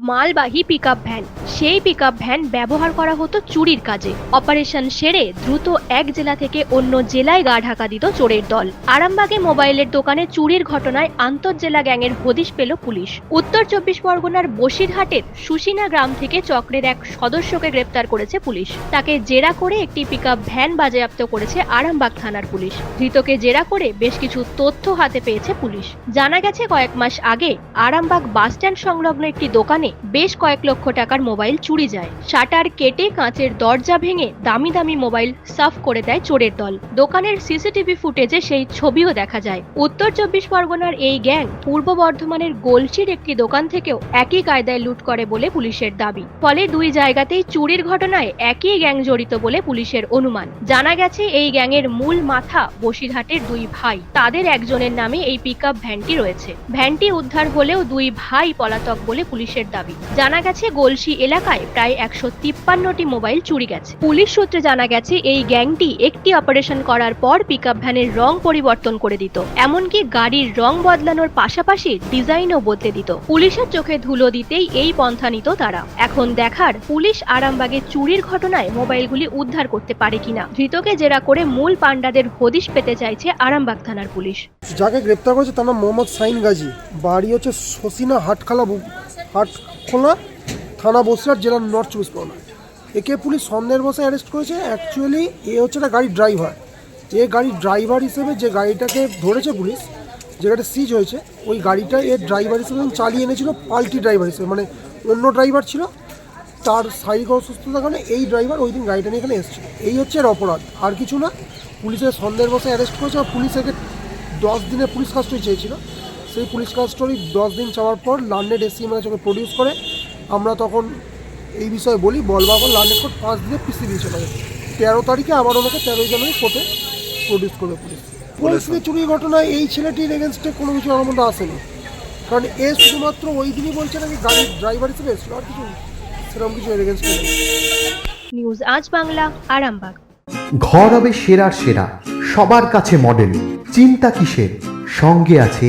মালবাহী pickup van সেই pickup van ব্যবহার করা হতো চুরির কাজে। অপারেশন সেরে দ্রুত এক জেলা থেকে অন্য জেলায় গা ঢাকা দিত চোরের দল। আরামবাগে মোবাইলের দোকানে চুরির ঘটনায় আন্তঃজেলা গ্যাংয়ের হদিশ পেল পুলিশ। উত্তর চব্বিশ পরগনার বসিরহাটের সুসিনা গ্রাম থেকে চক্রের এক সদস্যকে গ্রেপ্তার করেছে পুলিশ। তাকে জেরা করে একটি পিকআপ ভ্যান বাজেয়াপ্ত করেছে আরামবাগ থানার পুলিশ। ধৃতকে জেরা করে বেশ কিছু তথ্য হাতে পেয়েছে পুলিশ। জানা গেছে কয়েক মাস আগে আরামবাগ বাসস্ট্যান্ড সংলগ্ন একটি দোকানে বেশ কয়েক লক্ষ টাকার মোবাইল চুরি যায়। শাটার কেটে কাঁচের দরজা ভেঙে দামি দামি মোবাইল সাফ করে দেয় চোরের দল। দোকানের সিসিটিভি ফুটেজে সেই ছবিও দেখা যায়। উত্তর চব্বিশ পরগনার এই গ্যাং পূর্ব বর্ধমানের গোলসির একটি দোকান থেকেও একই কায়দায় লুট করে বলে পুলিশের দাবি। ফলে দুই জায়গাতেই চুরির ঘটনায় একই গ্যাং জড়িত বলে পুলিশের অনুমান। জানা গেছে, এই গ্যাংয়ের মূল মাথা বসিরহাটের দুই ভাই। তাদের একজনের নামে এই পিকআপ ভ্যানটি রয়েছে। ভ্যানটি উদ্ধার হলেও দুই ভাই পলাতক বলে পুলিশের দাবি। জানা গেছে গোলসি এলাকায় প্রায় একশো তিপ্পান্নটি মোবাইল চুরি গেছে। পুলিশ সূত্রে জানা গেছে, এই গ্যাংটি একটি অপারেশন করার পর পিকআপ ভ্যানের রং পরিবর্তন করে দিত। এমনকি গাড়ির রং বদলানোর পাশাপাশি ডিজাইনও বদলে দিত। পুলিশের চোখে ধুলো দিতেই এই পন্থা নিত তারা। এখন দেখার, পুলিশ আরামবাগে চুরির ঘটনায় মোবাইলগুলি উদ্ধার করতে পারে কিনা। ধৃতকে জেরা করে মূল পাণ্ডাদের হদিশ পেতে চাইছে আরামবাগ থানার পুলিশ। যাকে গ্রেপ্তার করেছে তার নাম মোহাম্মদ সাইন গাজী। বাড়ি হচ্ছে শসিনা হাটখালা হাটখোলা থানা বসিরহাট জেলার নর্থ চব্বিশ পরগনা। একে পুলিশ সন্দেহের বসে অ্যারেস্ট করেছে। অ্যাকচুয়ালি এ হচ্ছে একটা গাড়ির ড্রাইভার। এ গাড়ির ড্রাইভার হিসেবে যে গাড়িটাকে ধরেছে পুলিশ যে গাড়িটা সিজ হয়েছে, ওই গাড়িটা এর ড্রাইভার হিসেবে চালিয়ে এনেছিল, পাল্টি ড্রাইভার হিসেবে। মানে অন্য ড্রাইভার ছিল, তার শারীরিক অসুস্থতার কারণে এই ড্রাইভার ওই দিন গাড়িটা নিয়ে এখানে এসেছিল এই হচ্ছে এর অপরাধ। আর কিছু না, পুলিশের সন্দেহের বসে অ্যারেস্ট করেছে, আর পুলিশ একে দশ দিনের পুলিশ কাস্টডি চেয়েছিল। সেই পুলিশ কাস্টডি দশ দিন চাওয়ার পর লান্ডেড এসি মানে ওকে প্রডিউস করে আমরা তখন এই বিষয়ে বলি বলবাবর লান্ডেড কোর্ট পাঁচ দিনে পিসি দিয়েছে আমাকে তেরো তারিখে আবার ওনাকে তেরোই জানুয়ারি কোর্টে প্রডিউস করবে পুলিশ। পরিস্থিতি চুরির ঘটনায় এই ছেলেটির এগেনস্টে কোনো কিছু আমার মধ্যে আসেনি। কারণ এ শুধুমাত্র ওই দিনই বলছে নাকি গাড়ির ড্রাইভার হিসেবে এসেছিল আর কিছু সেরকম কিছু এগেনস্টে নেই। নিউজ আজ বাংলা আরামবাগ। ঘর হবে সেরার সেরা সবার কাছে মডেল চিন্তা কিসের? সঙ্গে আছে